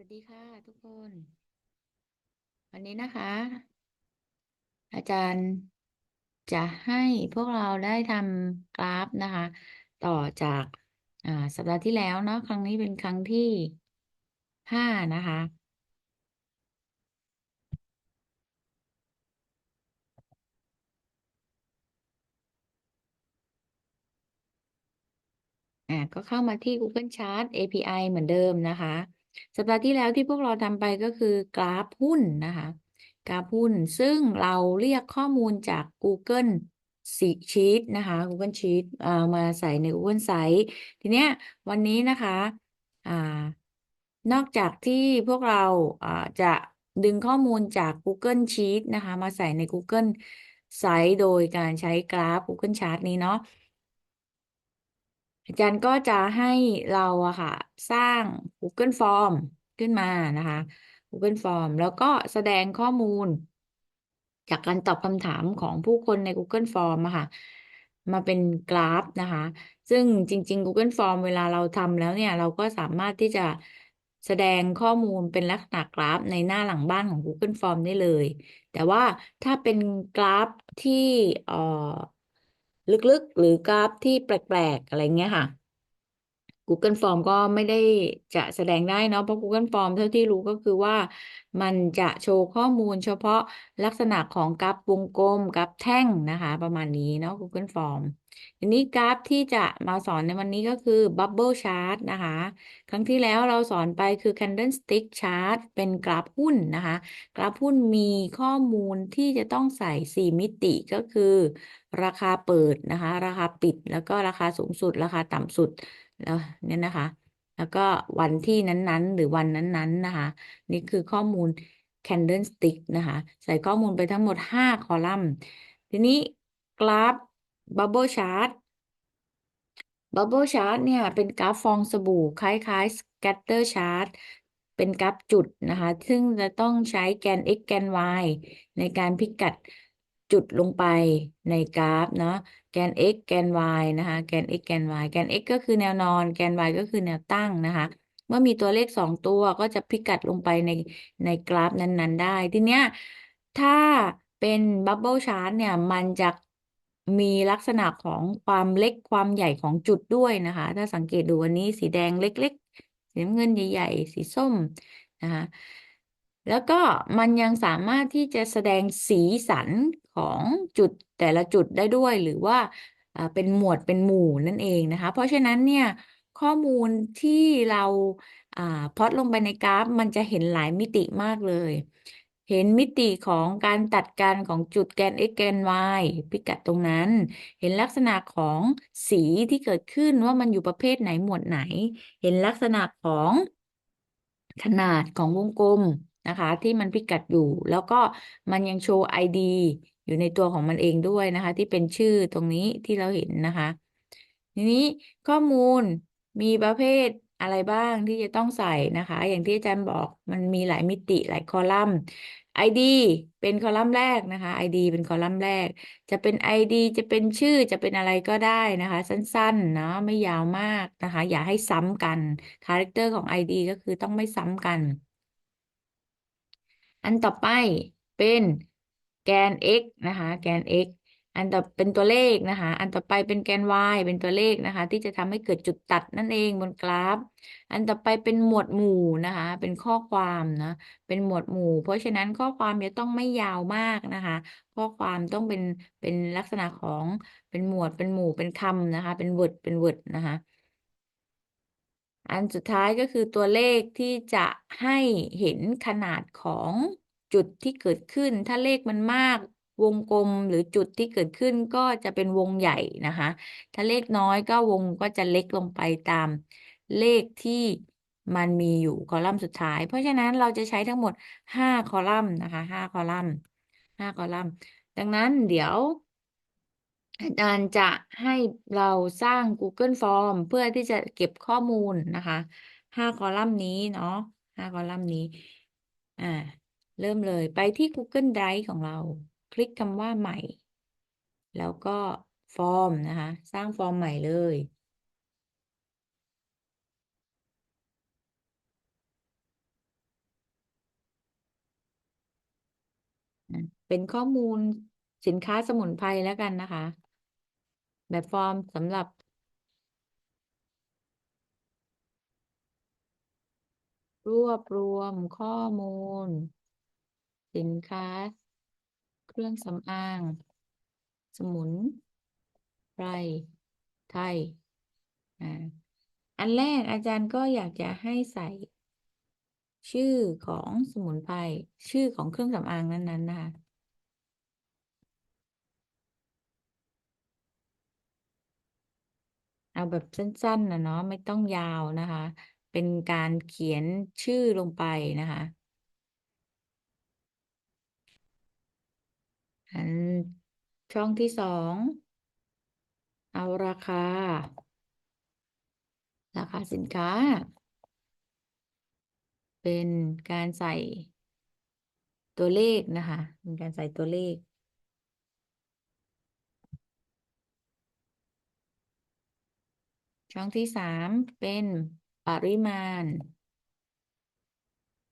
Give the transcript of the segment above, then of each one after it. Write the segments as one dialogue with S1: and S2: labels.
S1: สวัสดีค่ะทุกคน วันนี้นะคะ อาจารย์จะให้พวกเราได้ทำกราฟนะคะ ต่อจากอ่าสัปดาห์ที่แล้วเนาะครั้งนี้เป็นครั้งที่ห้านะคะ อ่าก็เข้ามาที่ Google Chart API เหมือนเดิมนะคะ สัปดาห์ที่แล้วที่พวกเราทำไปก็คือกราฟหุ้นนะคะ กราฟหุ้นซึ่งเราเรียกข้อมูลจาก Google Sheet นะคะ Google Sheet เอามาใส่ใน Google Site ทีเนี้ยวันนี้นะคะอ่านอกจากที่พวกเราอ่าจะดึงข้อมูลจาก Google Sheet นะคะ มาใส่ใน Google Site โดยการใช้กราฟ Google Chart นี้เนาะ อาจารย์ก็จะให้เราอะค่ะ สร้าง Google Form ขึ้นมานะคะ Google Form แล้วก็แสดงข้อมูล จากการตอบคำถามของผู้คนใน Google Form อะค่ะ มาเป็นกราฟนะคะ ซึ่งจริง ๆ Google Form เวลาเราทำแล้วเนี่ย เราก็สามารถที่จะแสดงข้อมูลเป็นลักษณะกราฟในหน้าหลังบ้านของ Google Form ได้เลย แต่ว่าถ้าเป็นกราฟที่เอ่อ ลึกๆ หรือกราฟที่แปลก ๆ อะไรเงี้ยค่ะ Google Form ก็ไม่ได้จะแสดงได้เนาะเพราะ Google Form เท่าที่รู้ก็คือว่า มันจะโชว์ข้อมูลเฉพาะลักษณะของกราฟวงกลมกราฟแท่งนะคะ ประมาณนี้เนาะ Google Form ทีนี้กราฟที่จะมาสอนในวันนี้ก็คือ Bubble Chart นะคะ ครั้งที่แล้วเราสอนไปคือ Candlestick Chart เป็นกราฟหุ้นนะคะ กราฟหุ้นมีข้อมูลที่จะต้องใส่ 4 มิติก็คือ ราคาเปิดนะคะ ราคาปิดแล้วก็ราคาสูงสุด ราคาต่ำสุดแล้วเนี่ยนะคะ แล้วก็วันที่นั้นๆ หรือวันนั้นๆนะคะ นี่คือข้อมูล candlestick นะคะ ใส่ข้อมูลไปทั้งหมด 5 คอลัมน์ ทีนี้กราฟ bubble chart bubble chart เนี่ยเป็นกราฟฟองสบู่คล้ายๆ scatter chart เป็นกราฟจุดนะคะ ซึ่งจะต้องใช้แกน x แกน y ในการพิกัดจุดลงไปในกราฟเนาะแกน x แกน y นะคะ แกน x แกน y แกน x ก็คือแนวนอน แกน y ก็คือแนวตั้งนะคะ เมื่อมีตัวเลขสองตัวก็จะพิกัดลงไปในในกราฟนั้น ๆ ได้ ทีเนี้ยถ้าเป็นบับเบิลชาร์ตเนี่ย มันจะ มีลักษณะของความเล็กความใหญ่ของจุดด้วยนะคะ ถ้าสังเกตดูอันนี้สีแดงเล็ก ๆ สีน้ำเงินใหญ่ ๆ สีส้มนะคะแล้วก็มันยังสามารถที่จะแสดงสีสันของจุดแต่ละจุดได้ด้วย หรือว่าเป็นหมวดเป็นหมู่นั่นเองนะคะ เพราะฉะนั้นเนี่ยข้อมูลที่เราพอดลงไปในกราฟ มันจะเห็นหลายมิติมากเลย เห็นมิติของการตัดกันของจุดแกน x แกน y พิกัดตรงนั้น เห็นลักษณะของสีที่เกิดขึ้นว่ามันอยู่ประเภทไหนหมวดไหน เห็นลักษณะของขนาดของวงกลมนะคะที่มันพิกัดอยู่ แล้วก็มันยังโชว์ ID อยู่ในตัวของมันเองด้วยนะคะ ที่เป็นชื่อตรงนี้ที่เราเห็นนะคะ ทีนี้ข้อมูลมีประเภท อะไรบ้างที่จะต้องใส่นะคะ อย่างที่อาจารย์บอกมันมีหลายมิติหลายคอลัมน์ ID เป็นคอลัมน์แรกนะคะ ID เป็นคอลัมน์แรก จะเป็น ID จะเป็นชื่อจะเป็นอะไรก็ได้นะคะ สั้นๆเนาะไม่ยาวมากนะคะ อย่าให้ซ้ำกันคาแรคเตอร์ของ ID ก็คือต้องไม่ซ้ำกัน อันต่อไปเป็นแกน x นะคะ แกน x อันต่อเป็นตัวเลขนะคะ อันต่อไปเป็นแกน y เป็นตัวเลขนะคะ ที่จะทำให้เกิดจุดตัดนั่นเองบนกราฟ อันต่อไปเป็นหมวดหมู่นะคะ เป็นข้อความนะเป็นหมวดหมู่ เพราะฉะนั้นข้อความจะต้องไม่ยาวมากนะคะ ข้อความต้องเป็นเป็นลักษณะของเป็นหมวดเป็นหมู่เป็นคำนะคะ เป็นวอร์ดเป็นวอร์ดนะคะอันสุดท้ายก็คือตัวเลขที่จะให้เห็นขนาดของจุดที่เกิดขึ้น ถ้าเลขมันมาก วงกลมหรือจุดที่เกิดขึ้นก็จะเป็นวงใหญ่นะคะ ถ้าเลขน้อยก็วงก็จะเล็กลงไปตามเลขที่มันมีอยู่คอลัมน์สุดท้าย เพราะฉะนั้นเราจะใช้ทั้งหมดห้าคอลัมน์นะคะห้าคอลัมน์ห้าคอลัมน์ ดังนั้นเดี๋ยวอาจารย์จะให้เราสร้าง Google Form เพื่อที่จะเก็บข้อมูลนะคะห้าคอลัมน์นี้เนาะห้าคอลัมน์นี้ อ่า เริ่มเลยไปที่ Google Drive ของเรา คลิกคำว่าใหม่ แล้วก็ฟอร์มนะคะ สร้างฟอร์มใหม่เลย เป็นข้อมูลสินค้าสมุนไพรแล้วกันนะคะ แบบฟอร์มสำหรับรวบรวมข้อมูล สินค้า รื่องสำอาง สมุนไพรไทยอ่าอันแรกอาจารย์ก็อยากจะให้ใส่ ชื่อของสมุนไพรชื่อของเครื่องสำอางนั้นๆนะคะเอาแบบสั้นๆนะเนาะไม่ต้องยาวนะคะ เป็นการเขียนชื่อลงไปนะคะ อันช่องที่สอง เอาราคา ราคาสินค้า เป็นการใส่ตัวเลขนะคะเป็นการใส่ตัวเลขช่องที่สามเป็นปริมาณ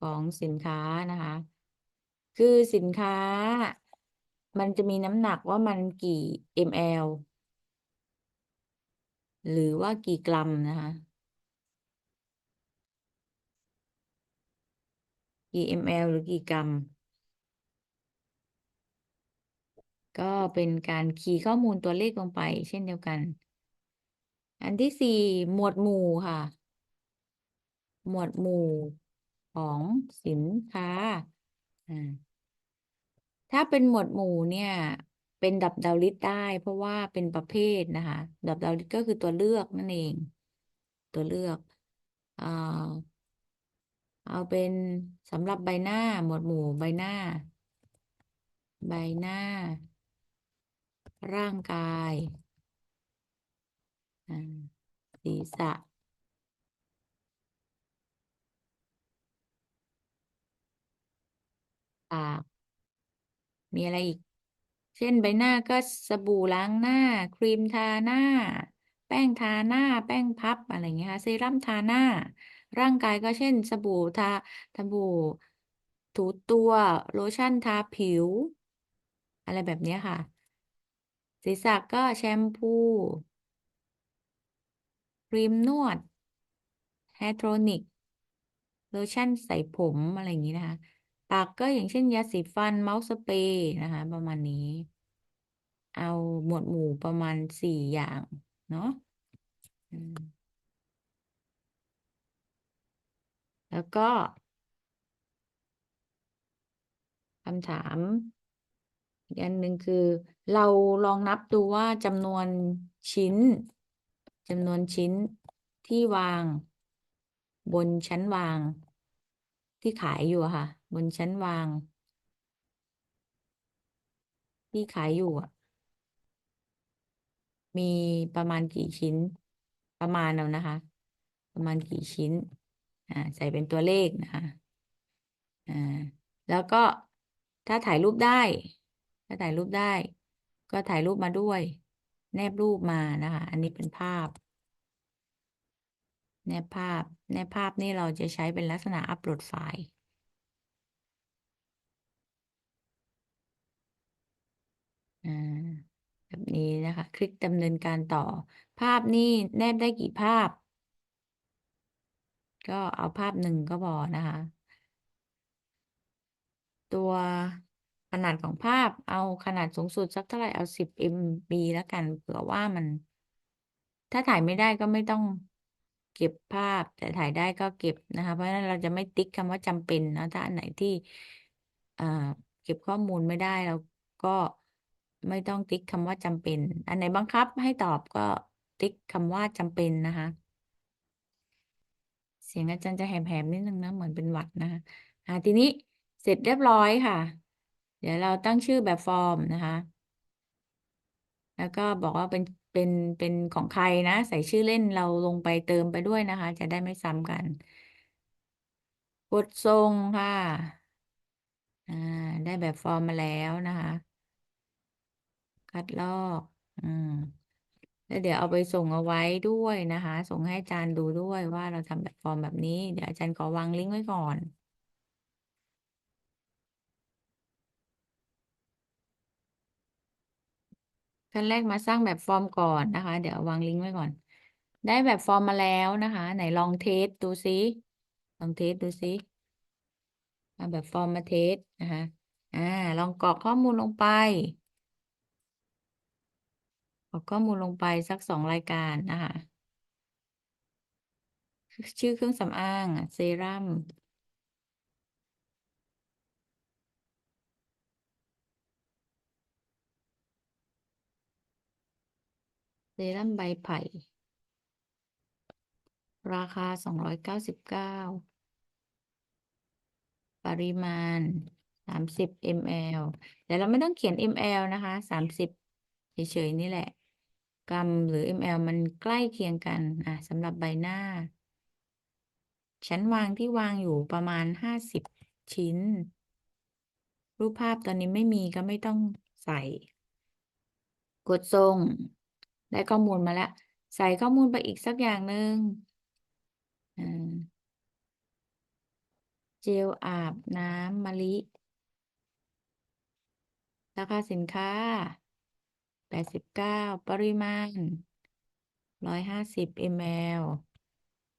S1: ของสินค้านะคะ คือสินค้า มันจะมีน้ำหนักว่ามันกี่ ml หรือว่ากี่กรัมนะคะ กี่ ml หรือกี่กรัม ก็เป็นการคีย์ข้อมูลตัวเลขลงไป เช่นเดียวกัน อันที่สี่หมวดหมู่ค่ะ หมวดหมู่ของสินค้าอ่า ถ้าเป็นหมวดหมู่เนี่ย เป็นดับดาวลิสต์ได้ เพราะว่าเป็นประเภทนะคะ ดับดาวลิสต์ก็คือตัวเลือกนั่นเอง ตัวเลือกอ่าเอาเป็นสำหรับใบหน้าหมวดหมู่ใบหน้า ใบหน้า ร่างกายศีรษะปาก มีอะไรอีก เช่นใบหน้าก็สบู่ล้างหน้า ครีมทาหน้า แป้งทาหน้า แป้งพับอะไรเงี้ยค่ะเซรั่มทาหน้า ร่างกายก็เช่น สบู่ทาสบู่ถูตัวโลชั่นทาผิว อะไรแบบเนี้ยค่ะ ศีรษะก็แชมพูครีมนวดแฮร์โทนิกโลชั่นใส่ผมอะไรอย่างนี้นะคะ ปากก็อย่างเช่นยาสีฟันเมาส์สเปรย์นะคะ ประมาณนี้ เอาหมวดหมู่ประมาณสี่อย่าง เนาะแล้วก็คำถามอีกอันหนึ่งคือ เราลองนับดูว่าจำนวนชิ้นจำนวนชิ้นที่วาง บนชั้นวางที่ขายอยู่ค่ะ บนชั้นวาง ที่ขายอยู่อะ มีประมาณกี่ชิ้น ประมาณเอานะคะ ประมาณกี่ชิ้น อ่า ใส่เป็นตัวเลขนะคะ อ่า แล้วก็ถ้าถ่ายรูปได้ ถ้าถ่ายรูปได้ ก็ถ่ายรูปมาด้วย แนบรูปมานะคะ อันนี้เป็นภาพแนบภาพแนบภาพนี่เราจะใช้เป็นลักษณะอัปโหลดไฟล์ อ่าแบบนี้นะคะ คลิกดำเนินการต่อ ภาพนี่แนบได้กี่ภาพ ก็เอาภาพหนึ่งก็พอนะคะ ตัวขนาดของภาพเอาขนาดสูงสุดสักเท่าไหร่เอาสิบ MB แล้วกันเผื่อว่ามัน ถ้าถ่ายไม่ได้ก็ไม่ต้องเก็บภาพ แต่ถ่ายได้ก็เก็บนะคะ เพราะฉะนั้นเราจะไม่ติ๊กคำว่าจำเป็นนะถ้าอันไหนที่อ่าเก็บข้อมูลไม่ได้เราก็ ไม่ต้องติ๊กคำว่าจำเป็น อันไหนบังคับให้ตอบก็ติ๊กคำว่าจำเป็นนะคะ เสียงอาจารย์จะแหบๆนิดนึงนะ เหมือนเป็นหวัดนะคะอ่าทีนี้เสร็จเรียบร้อยค่ะ เดี๋ยวเราตั้งชื่อแบบฟอร์มนะคะ แล้วก็บอกว่าเป็นเป็นเป็นของใครนะ ใส่ชื่อเล่นเราลงไปเติมไปด้วยนะคะ จะได้ไม่ซ้ำกันกดส่งค่ะ อ่า ได้แบบฟอร์มมาแล้วนะคะ คัดลอก อืมแล้วเดี๋ยวเอาไปส่งเอาไว้ด้วยนะคะ ส่งให้อาจารย์ดูด้วยว่าเราทำแบบฟอร์มแบบนี้ เดี๋ยวอาจารย์ขอวางลิงก์ไว้ก่อนขั้นแรกมาสร้างแบบฟอร์มก่อนนะคะ เดี๋ยววางลิงก์ไว้ก่อน ได้แบบฟอร์มมาแล้วนะคะ ไหนลองเทสดูซิลองเทสดูซิเอาแบบฟอร์มมาเทสนะคะ อ่า ลองกรอกข้อมูลลงไป กรอกข้อมูลลงไปสักสองรายการนะคะชื่อเครื่องสำอางเซรั่มเซรั่มใบไผ่ ราคาสองร้อยเก้าสิบเก้าปริมาณสามสิบ ml แต่เราไม่ต้องเขียน ml นะคะสามสิบเฉยๆ นี่แหละ กรัมหรือ ml มันใกล้เคียงกันอะสำหรับใบหน้าฉันวางที่วางอยู่ประมาณห้าสิบชิ้น รูปภาพตอนนี้ไม่มีก็ไม่ต้องใส่ กดส่งได้ข้อมูลมาแล้ว ใส่ข้อมูลไปอีกสักอย่างหนึ่งเจลอาบน้ำมะลิราคาสินค้า แปดสิบเก้าปริมาณร้อยห้าสิบ ml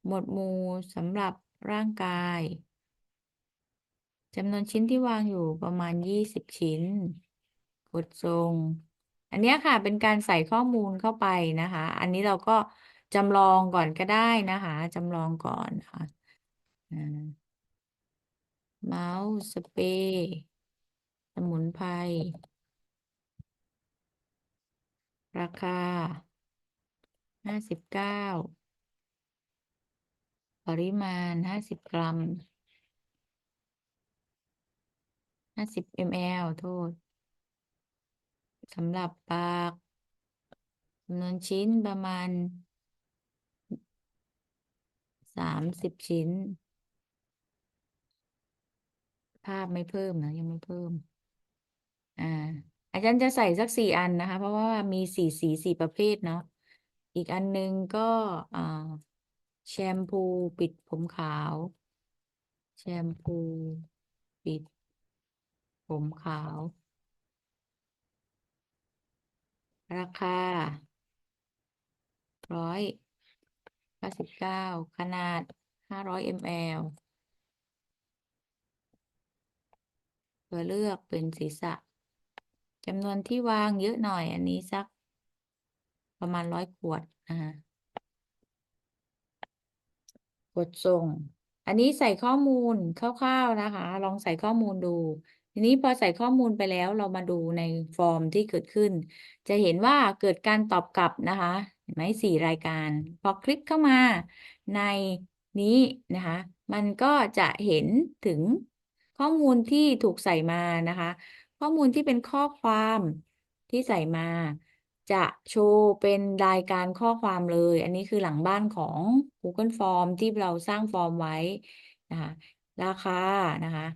S1: หมวดหมู่สำหรับร่างกายจำนวนชิ้นที่วางอยู่ประมาณยี่สิบชิ้น กดส่งอันนี้ค่ะเป็นการใส่ข้อมูลเข้าไปนะคะ อันนี้เราก็จำลองก่อนก็ได้นะคะจำลองก่อนค่ะอ่าเมาส์สเปรย์สมุนไพร ราคาห้าสิบเก้าปริมาณห้าสิบกรัมห้าสิบ ml โทษสำหรับปากจำนวนชิ้นประมาณสามสิบชิ้น ภาพไม่เพิ่มนะ ยังไม่เพิ่ม อ่า อาจารย์จะใส่สักสี่อันนะคะ เพราะว่ามีสี่สีสี่ประเภทเนาะอีกอันหนึงก็อ่าแชมพูปิดผมขาว แชมพู ปิด ผมขาว ราคาร้อยเก้าสิบเก้าขนาดห้าร้อยมลตัวเลือกเป็นศีรษะ จำนวนที่วางเยอะหน่อย อันนี้สัก ประมาณร้อยขวดนะคะกดส่ง อันนี้ใส่ข้อมูลคร่าวๆนะคะ ลองใส่ข้อมูลดู ทีนี้พอใส่ข้อมูลไปแล้วเรามาดูในฟอร์มที่เกิดขึ้น จะเห็นว่าเกิดการตอบกลับนะคะเห็นไหมสี่รายการ พอคลิกเข้ามาในนี้นะคะ มันก็จะเห็นถึงข้อมูลที่ถูกใส่มานะคะ ข้อมูลที่เป็นข้อความที่ใส่มา จะโชว์เป็นรายการข้อความเลย อันนี้คือหลังบ้านของ Google Form ที่เราสร้างฟอร์มไว้นะคะราคานะคะ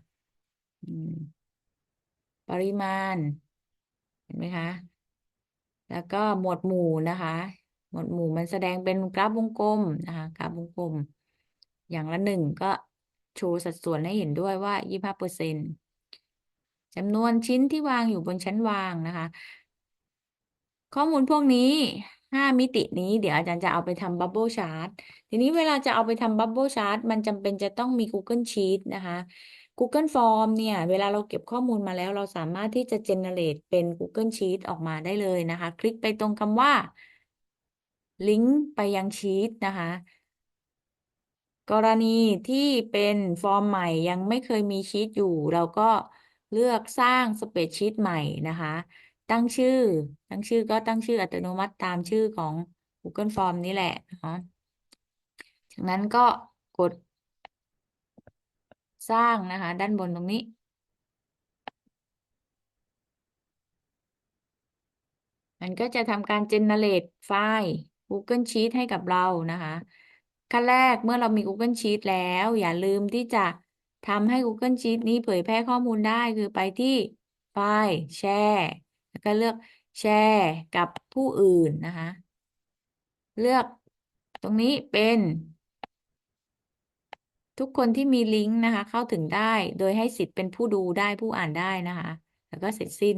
S1: ปริมาณ เห็นไหมคะ แล้วก็หมวดหมู่นะคะ หมวดหมู่มันแสดงเป็นกราฟวงกลมนะคะกราฟวงกลม อย่างละหนึ่งก็โชว์สัดส่วนให้เห็นด้วยว่ายี่ห้าเปอร์เซ็นต์ จำนวนชิ้นที่วางอยู่บนชั้นวางนะคะ ข้อมูลพวกนี้ห้ามิตินี้เดี๋ยวอาจารย์จะเอาไปทำบับเบิลชาร์ตทีนี้เวลาจะเอาไปทำบับเบิลชาร์ตมันจำเป็นจะต้องมี Google Sheet นะคะ Google Form เนี่ย เวลาเราเก็บข้อมูลมาแล้ว เราสามารถที่จะ generate เป็น Google Sheet ออกมาได้เลยนะคะ คลิกไปตรงคำว่า ลิงก์ไปยังชีตนะคะกรณีที่เป็นฟอร์มใหม่ยังไม่เคยมีชีตอยู่ เราก็ เลือกสร้างสเปรดชีตใหม่นะคะ ตั้งชื่อ ตั้งชื่อก็ตั้งชื่ออัตโนมัติตามชื่อของ Google Form นี่แหละนะคะจากนั้นก็กด สร้างนะคะ ด้านบนตรงนี้ มันก็จะทำการ generate ไฟล์ Google Sheet ให้กับเรานะคะ ขั้นแรกเมื่อเรามี Google Sheet แล้ว อย่าลืมที่จะ ทำให้ Google Sheet นี้เผยแพร่ข้อมูลได้คือไปที่ไฟล์แชร์แล้วก็เลือกแชร์กับผู้อื่นนะคะ เลือกตรงนี้เป็น ทุกคนที่มีลิงก์นะคะ เข้าถึงได้โดยให้สิทธิ์เป็นผู้ดูได้ผู้อ่านได้นะคะ แล้วก็เสร็จสิ้น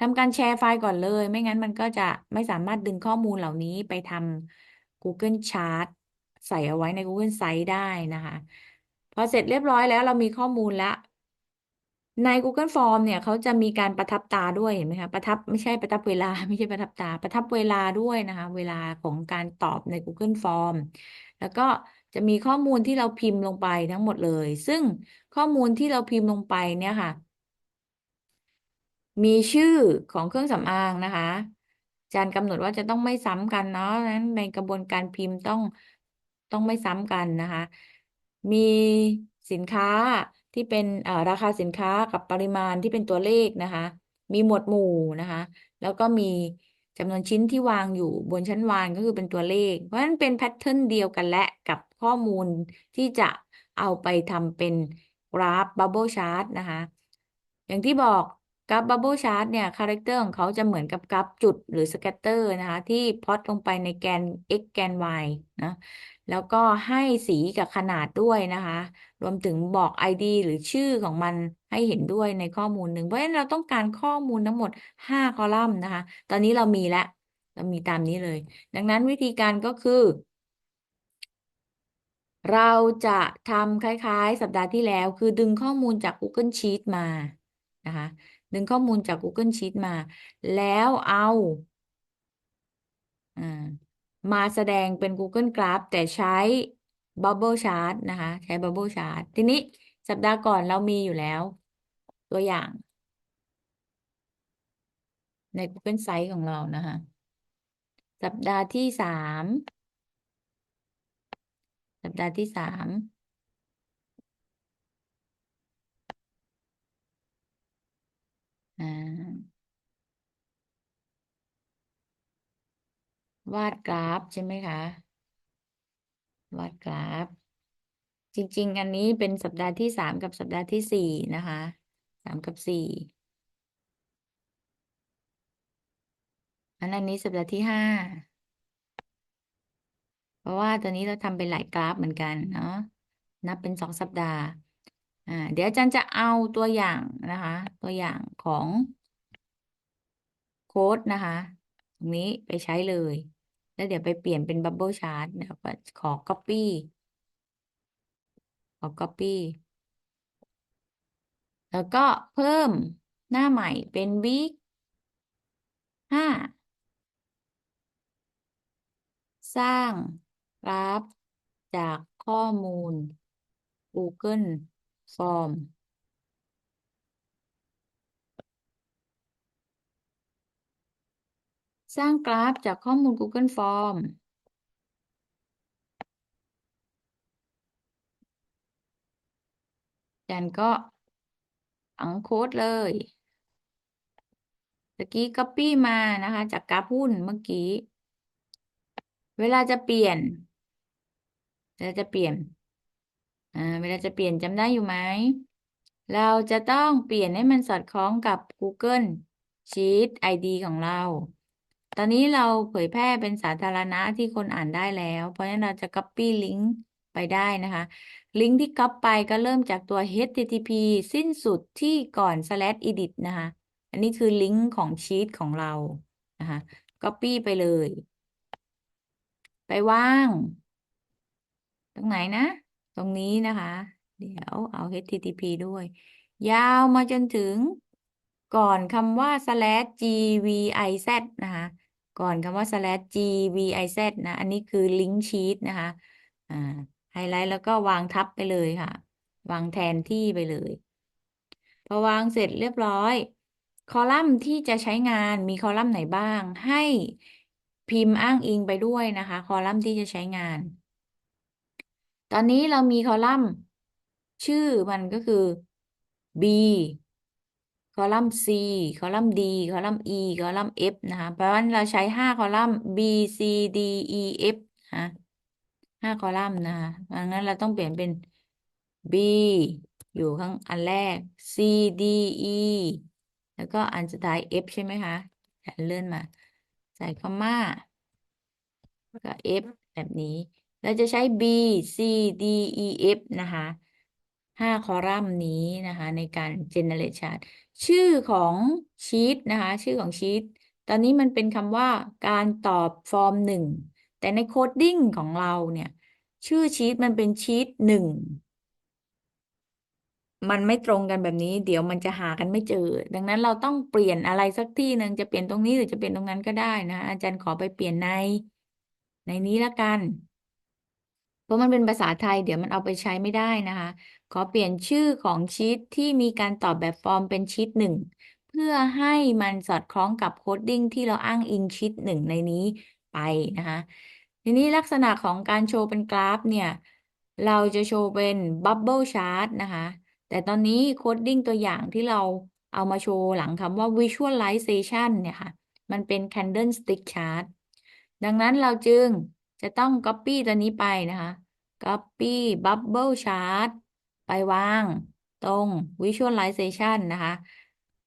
S1: ทำการแชร์ไฟล์ก่อนเลย ไม่งั้นมันก็จะไม่สามารถดึงข้อมูลเหล่านี้ไปทำ Google Chart ใส่เอาไว้ใน Google Site ได้นะคะ พอเสร็จเรียบร้อยแล้วเรามีข้อมูลแล้วใน Google Form เนี่ยเขาจะมีการประทับตาด้วยเห็นไหมคะประทับไม่ใช่ประทับเวลา ไม่ใช่ประทับตา ประทับเวลาด้วยนะคะ เวลาของการตอบใน Google Form แล้วก็จะมีข้อมูลที่เราพิมพ์ลงไปทั้งหมดเลย ซึ่งข้อมูลที่เราพิมพ์ลงไปเนี่ยค่ะ มีชื่อของเครื่องสำอางนะคะอาจารย์กำหนดว่าจะต้องไม่ซ้ำกันเนาะนั้นในกระบวนการพิมพ์ต้องต้องไม่ซ้ำกันนะคะ มีสินค้าที่เป็นเอ่อราคาสินค้ากับปริมาณที่เป็นตัวเลขนะคะ มีหมวดหมู่นะคะ แล้วก็มีจำนวนชิ้นที่วางอยู่บนชั้นวางก็คือเป็นตัวเลข เพราะฉะนั้นเป็นแพทเทิร์นเดียวกันและกับข้อมูลที่จะเอาไปทำเป็นกราฟบับเบิลชาร์ตนะคะ อย่างที่บอกกราฟบับเบิลชาร์ตเนี่ยคาแรคเตอร์ของเขาจะเหมือนกับกราฟจุดหรือสแกตเตอร์นะคะ ที่พลอตลงไปในแกน x แกน y นะ แล้วก็ให้สีกับขนาดด้วยนะคะ รวมถึงบอก ID หรือชื่อของมันให้เห็นด้วยในข้อมูลหนึ่งเพราะฉะนั้นเราต้องการข้อมูลทั้งหมด 5 คอลัมน์นะคะ ตอนนี้เรามีแล้วเรามีตามนี้เลย ดังนั้นวิธีการก็คือ เราจะทำคล้ายๆ สัปดาห์ที่แล้ว คือดึงข้อมูลจาก Google Sheet มานะคะดึงข้อมูลจาก Google Sheet มา แล้วเอาอ่า มาแสดงเป็น Google Graph แต่ใช้ Bubble Chart นะคะ ใช้ Bubble Chart ทีนี้สัปดาห์ก่อนเรามีอยู่แล้ว ตัวอย่าง ใน Google Site ของเรานะคะ สัปดาห์ที่สามสัปดาห์ที่สามอ่า วาดกราฟใช่ไหมคะ วาดกราฟ จริง ๆ อันนี้เป็นสัปดาห์ที่สามกับสัปดาห์ที่สี่นะคะสามกับสี่อันอันนี้สัปดาห์ที่ห้าเพราะว่าตัวนี้เราทำเป็นหลายกราฟเหมือนกันเนาะนับเป็นสองสัปดาห์อ่าเดี๋ยวอาจารย์จะเอาตัวอย่างนะคะ ตัวอย่างของโค้ดนะคะ ตรงนี้ไปใช้เลย แล้วเดี๋ยวไปเปลี่ยนเป็นบับเบิลชาร์ตเดี๋ยวขอ Copy ขอ Copy แล้วก็เพิ่มหน้าใหม่เป็นวีคห้าสร้างกราฟจากข้อมูล Google Form สร้างกราฟจากข้อมูล Google Form อาจารย์ก็อังโค้ดเลยตะกี้ Copy มานะคะ จากกราฟหุ้นเมื่อกี้ เวลาจะเปลี่ยน เวลาจะเปลี่ยน อ่า เวลาจะเปลี่ยนจำได้อยู่ไหม เราจะต้องเปลี่ยนให้มันสอดคล้องกับ Google Sheet ID ของเรา ตอนนี้เราเผยแพร่เป็นสาธารณะที่คนอ่านได้แล้ว เพราะฉะนั้นเราจะ Copy ลิงก์ไปได้นะคะ ลิงก์ที่ Copy ไปก็เริ่มจากตัว http สิ้นสุดที่ก่อน slash edit นะคะ อันนี้คือลิงก์ของชีตของเรานะคะ Copy ไปเลย ไปวาง ตรงไหนนะ ตรงนี้นะคะ เดี๋ยวเอา http ด้วย ยาวมาจนถึงก่อนคำว่า slash gviz นะคะ ก่อนคำว่า slash gviz นะ อันนี้คือลิงก์ชีตนะคะอ่าไฮไลท์แล้วก็วางทับไปเลยค่ะ วางแทนที่ไปเลย พอวางเสร็จเรียบร้อย คอลัมน์ที่จะใช้งานมีคอลัมน์ไหนบ้าง ให้พิมพ์อ้างอิงไปด้วยนะคะ คอลัมน์ที่จะใช้งาน ตอนนี้เรามีคอลัมน์ ชื่อมันก็คือ B คอลัมน์ C คอลัมน์ D คอลัมน์ E คอลัมน์ F นะคะเพราะฉะนั้นเราใช้ห้าคอลัมน์ B C D E F นะห้าคอลัมน์นะคะดังนั้นเราต้องเปลี่ยนเป็น B อยู่ข้างอันแรก C D E แล้วก็อันสุดท้าย F ใช่ไหมคะเลื่อนมา ใส่คอมมาแล้วก็ F แบบนี้ เราจะใช้ B C D E F นะคะ ห้าคอลัมน์นี้นะคะ ในการ generate chart ชื่อของชีตนะคะ ชื่อของชีตตอนนี้มันเป็นคำว่าการตอบฟอร์มหนึ่งแต่ในโคดดิ้งของเราเนี่ย ชื่อชีตมันเป็นชีตหนึ่งมันไม่ตรงกันแบบนี้ เดี๋ยวมันจะหากันไม่เจอ ดังนั้นเราต้องเปลี่ยนอะไรสักที่หนึ่งจะเปลี่ยนตรงนี้หรือจะเปลี่ยนตรงนั้นก็ได้นะ อาจารย์ขอไปเปลี่ยนใน ในนี้ละกัน เพราะมันเป็นภาษาไทยเดี๋ยวมันเอาไปใช้ไม่ได้นะคะ ขอเปลี่ยนชื่อของชีตที่มีการตอบแบบฟอร์มเป็นชีตหนึ่งเพื่อให้มันสอดคล้องกับโคดดิ้งที่เราอ้างอิงชีตหนึ่งในนี้ไปนะคะ ทีนี้ลักษณะของการโชว์เป็นกราฟเนี่ย เราจะโชว์เป็นบับเบิลชาร์ตนะคะ แต่ตอนนี้โคดดิ้งตัวอย่างที่เราเอามาโชว์หลังคำว่า visualization เนี่ยค่ะ มันเป็น candlestick chart ดังนั้นเราจึง จะต้อง copy ตัวนี้ไปนะคะ copy bubble chart ไปวางตรง visualization นะคะ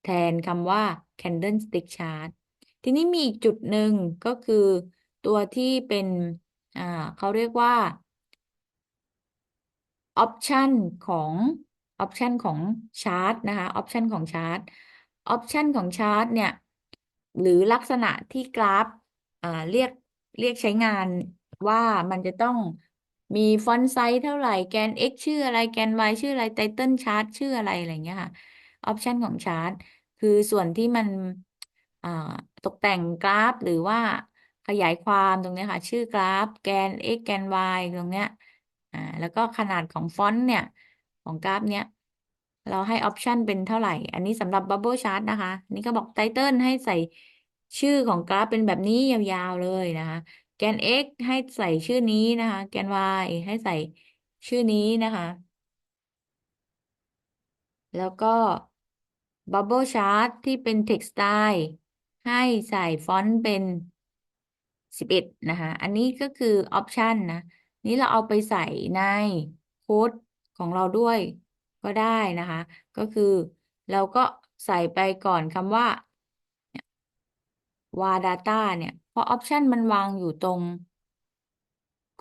S1: แทนคำว่า candlestick chart ทีนี้มีอีกจุดหนึ่งก็คือตัวที่เป็นอ่าเขาเรียกว่าออปชันของออปชันของชาร์ตนะคะออปชันของชาร์ตออปชันของชาร์ตเนี่ย หรือลักษณะที่กราฟอ่าเรียกเรียกใช้งาน ว่ามันจะต้องมีฟอนต์ไซส์เท่าไหร่แกน x ชื่ออะไรแกน y ชื่ออะไรไตเติลชาร์ตชื่ออะไรอะไรเงี้ยค่ะออปชันของชาร์ตคือส่วนที่มันอ่าตกแต่งกราฟหรือว่าขยายความตรงนี้ค่ะ ชื่อกราฟแกน x แกน y ตรงเนี้ยอ่าแล้วก็ขนาดของฟอนต์เนี่ย ของกราฟเนี้ยเราให้ออปชันเป็นเท่าไหร่ อันนี้สำหรับ Bubble Chart นะคะ นี่ก็บอกไตเติลให้ใส่ชื่อของกราฟเป็นแบบนี้ยาวๆเลยนะคะ แกน x ให้ใส่ชื่อนี้นะคะ แกน y ให้ใส่ชื่อนี้นะคะ แล้วก็ Bubble Chart ที่เป็น Text Style ให้ใส่ฟอนต์เป็นสิบเอ็ดนะคะ อันนี้ก็คือออปชันนะ นี้เราเอาไปใส่ในโค้ดของเราด้วยก็ได้นะคะ ก็คือเราก็ใส่ไปก่อนคำว่าว่า data เนี่ย เพราะออปชันมันวางอยู่ตรง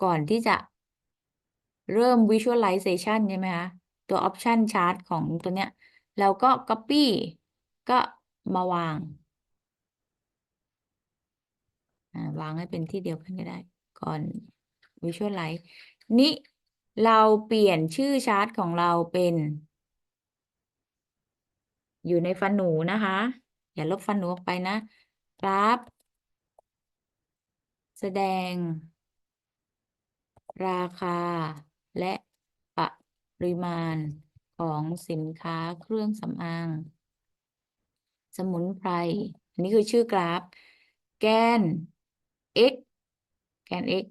S1: ก่อนที่จะเริ่ม visualization ใช่ไหมคะ ตัว option chart ของตัวเนี้ยเราก็ copy ก็มาวาง วางให้เป็นที่เดียวกันก็ได้ ก่อน visualize นี้เราเปลี่ยนชื่อชาร์ตของเราเป็น อยู่ในฟันหนูนะคะ อย่าลบฟันหนูออกไปนะกราฟ แสดง ราคา และปริมาณของสินค้าเครื่องสำอาง สมุนไพรอันนี้คือชื่อกราฟ แกน x แกน x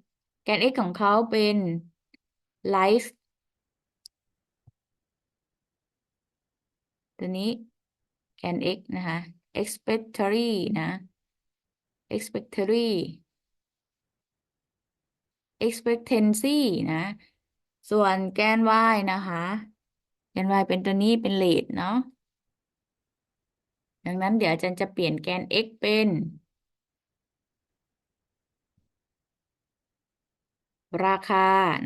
S1: แกน x ของเขาเป็น life ตัวนี้แกน x นะคะ expectory นะ expectory expectancy นะ ส่วนแกน y นะคะ แกน y เป็นตัวนี้เป็น rate เนาะดังนั้นเดี๋ยวอาจารย์จะเปลี่ยนแกน x เป็น ราคา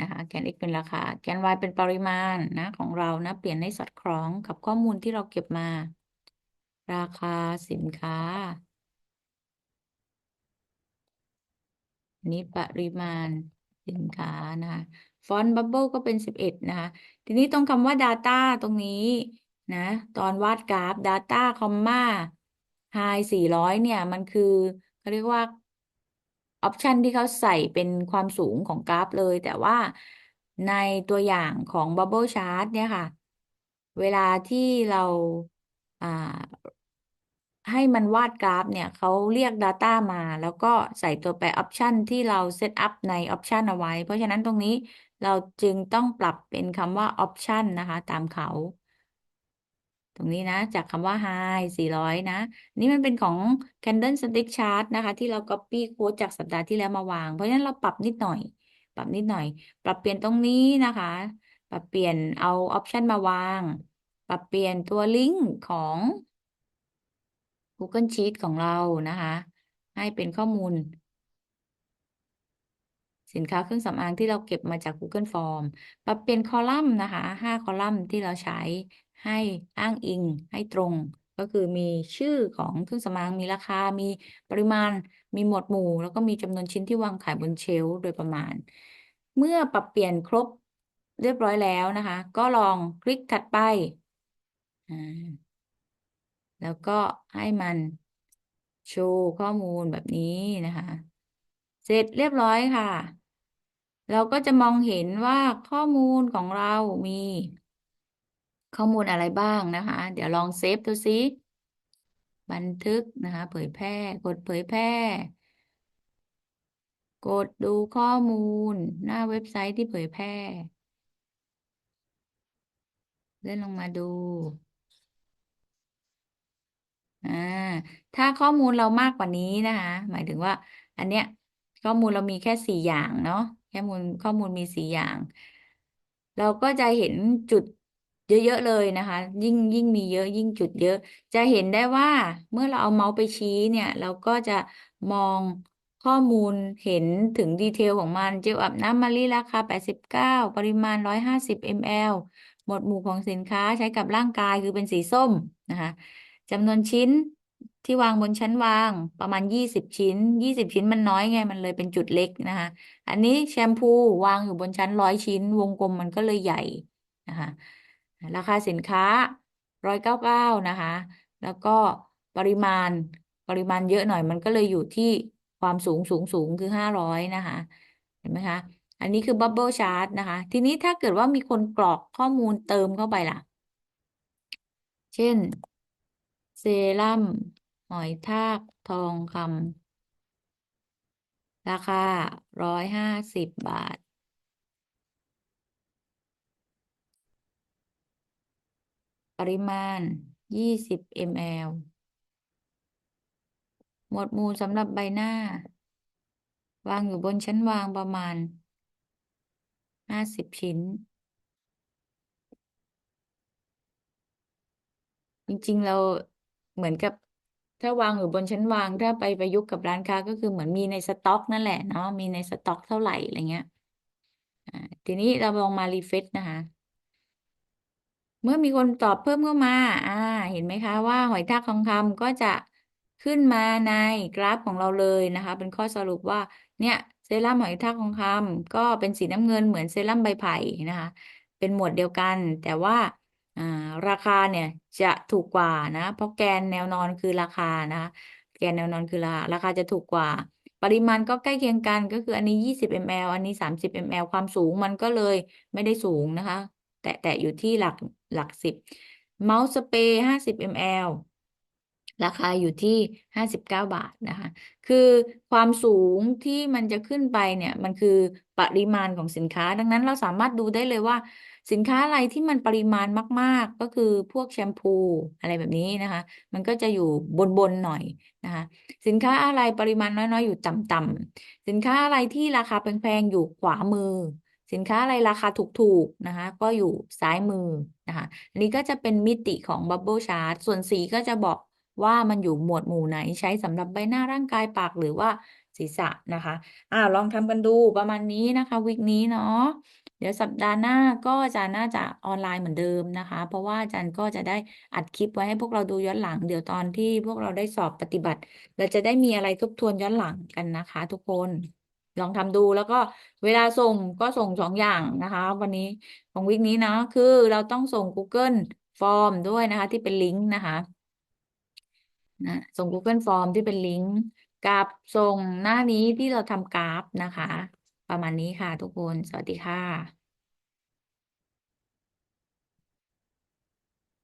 S1: นะคะ แกน x เป็นราคา แกน y เป็นปริมาณนะ ของเรานะ เปลี่ยนให้สอดคล้องกับข้อมูลที่เราเก็บมา ราคาสินค้านี้ปริมาณ สินค้านะคะฟอนต์บับเบิลก็เป็นสิบเอ็ดนะคะ ทีนี้ตรงคำว่า Data ตรงนี้นะ ตอนวาดกราฟ Data คอมมาไฮสี่ร้อยเนี่ย มันคือเขาเรียกว่าออปชันที่เขาใส่เป็นความสูงของกราฟเลย แต่ว่าในตัวอย่างของ Bubble Chart เนี่ยค่ะ เวลาที่เราอ่า ให้มันวาดกราฟเนี่ยเขาเรียก Data มา แล้วก็ใส่ตัวแปรออปชันที่เราเซตอัพในออปชันเอาไว้ เพราะฉะนั้นตรงนี้เราจึงต้องปรับเป็นคำว่าออปชันนะคะ ตามเขา ตรงนี้นะ จากคำว่า high 400 นะ นี่มันเป็นของ candlestick chart นะคะ ที่เรา copy code จากสัปดาห์ที่แล้วมาวาง เพราะฉะนั้นเราปรับนิดหน่อย ปรับนิดหน่อย ปรับเปลี่ยนตรงนี้นะคะ ปรับเปลี่ยนเอาออปชันมาวาง ปรับเปลี่ยนตัวลิงก์ของ Google Sheet ของเรานะคะ ให้เป็นข้อมูล สินค้าเครื่องสำอางที่เราเก็บมาจาก Google Form ปรับเปลี่ยนคอลัมน์นะคะห้าคอลัมน์ที่เราใช้ให้อ้างอิงให้ตรงก็คือมีชื่อของเครื่องสำอางมีราคา มีปริมาณ มีหมวดหมู่ แล้วก็มีจำนวนชิ้นที่วางขายบนเชลโดยประมาณ เมื่อปรับเปลี่ยนครบเรียบร้อยแล้วนะคะ ก็ลองคลิกถัดไป แล้วก็ให้มันโชว์ข้อมูลแบบนี้นะคะ เสร็จเรียบร้อยค่ะ เราก็จะมองเห็นว่าข้อมูลของเรามี ข้อมูลอะไรบ้างนะคะ เดี๋ยวลองเซฟดูซิบันทึกนะคะ เผยแพร่ กดเผยแพร่ กดดูข้อมูล หน้าเว็บไซต์ที่เผยแพร่ เลื่อนลงมาดู อ่าถ้าข้อมูลเรามากกว่านี้นะคะ หมายถึงว่า อันเนี้ย ข้อมูลเรามีแค่สี่อย่างเนาะแค่มูลข้อมูลมีสี่อย่าง เราก็จะเห็นจุดเยอะๆเลยนะคะ ยิ่งยิ่งมีเยอะ ยิ่งจุดเยอะ จะเห็นได้ว่าเมื่อเราเอาเมาส์ไปชี้เนี่ย เราก็จะมองข้อมูลเห็นถึงดีเทลของมันเจลอาบน้ำมะลิราคา 89 ปริมาณ 150 ml หมวดหมู่ของสินค้าใช้กับร่างกายคือเป็นสีส้มนะคะ จำนวนชิ้นที่วางบนชั้นวางประมาณ20ชิ้น20ชิ้นมันน้อยไงมันเลยเป็นจุดเล็กนะคะ อันนี้แชมพูวางอยู่บนชั้นร้อยชิ้น วงกลมมันก็เลยใหญ่นะคะราคาสินค้าร้อยเก้าเก้านะคะ แล้วก็ปริมาณปริมาณเยอะหน่อยมันก็เลยอยู่ที่ความสูงสูงสูงคือห้าร้อยนะคะ เห็นไหมคะอันนี้คือบับเบิลชาร์ตนะคะ ทีนี้ถ้าเกิดว่ามีคนกรอกข้อมูลเติมเข้าไปล่ะ เช่น เซรั่มหอยทากทองคำราคาร้อยห้าสิบบาท ปริมาณยี่สิบ ml หมวดหมู่สำหรับใบหน้า วางอยู่บนชั้นวางประมาณห้าสิบชิ้น จริง ๆ เรา เหมือนกับถ้าวางอยู่บนชั้นวาง ถ้าไปประยุกต์กับร้านค้าก็คือเหมือนมีในสต็อก นั่นแหละเนาะมีในสต็อกเท่าไหร่อะไรเงี้ยอ่าทีนี้เราลองมารีเฟซนะคะ เมื่อมีคนตอบเพิ่มเข้ามา อ่า เห็นไหมคะว่าหอยทากทองคำก็จะขึ้นมาในกราฟของเราเลยนะคะ เป็นข้อสรุปว่า เนี่ยเซรั่มหอยทากทองคำก็เป็นสีน้ำเงินเหมือนเซรั่มใบไผ่นะคะ เป็นหมวดเดียวกัน แต่ว่า อ่าราคาเนี่ยจะถูกกว่านะ เพราะแกนแนวนอนคือราคานะคะแกนแนวนอนคือราราคาจะถูกกว่า ปริมาณก็ใกล้เคียงกันก็คืออันนี้ 20 ml อันนี้ 30 ml ความสูงมันก็เลยไม่ได้สูงนะคะ แตะแตะอยู่ที่หลักหลักสิบเมาส์สเปรย์ห้าสิบ ml ราคาอยู่ที่ห้าสิบเก้าบาทนะคะ คือความสูงที่มันจะขึ้นไปเนี่ย มันคือปริมาณของสินค้า ดังนั้นเราสามารถดูได้เลยว่า สินค้าอะไรที่มันปริมาณมาก ๆ ก็คือพวกแชมพูอะไรแบบนี้นะคะ มันก็จะอยู่บน ๆ หน่อยนะคะ สินค้าอะไรปริมาณน้อย ๆ อยู่ต่ำๆสินค้าอะไรที่ราคาแพง ๆ อยู่ขวามือ สินค้าอะไรราคาถูก ๆ นะคะ ก็อยู่ซ้ายมือนะคะอันนี้ก็จะเป็นมิติของบับเบิลชาร์ตส่วนสีก็จะบอกว่ามันอยู่หมวดหมู่ไหนใช้สำหรับใบหน้าร่างกายปากหรือว่าศีรษะนะคะ อ่าลองทำกันดูประมาณนี้นะคะวิกนี้เนาะ เดี๋ยวสัปดาห์หน้าก็จะน่าจะออนไลน์เหมือนเดิมนะคะ เพราะว่าอาจารย์ก็จะได้อัดคลิปไว้ให้พวกเราดูย้อนหลัง เดี๋ยวตอนที่พวกเราได้สอบปฏิบัติ เราจะได้มีอะไรทบทวนย้อนหลังกันนะคะ ทุกคนลองทำดูแล้วก็เวลาส่งก็ส่งสองอย่างนะคะ วันนี้ของวิกนี้นะคือเราต้องส่ง Google Form ด้วยนะคะ ที่เป็นลิงก์นะคะนะส่ง Google Form ที่เป็นลิงก์กับส่งหน้านี้ที่เราทำกราฟนะคะ ประมาณนี้ค่ะทุกคน สวัสดีค่ะ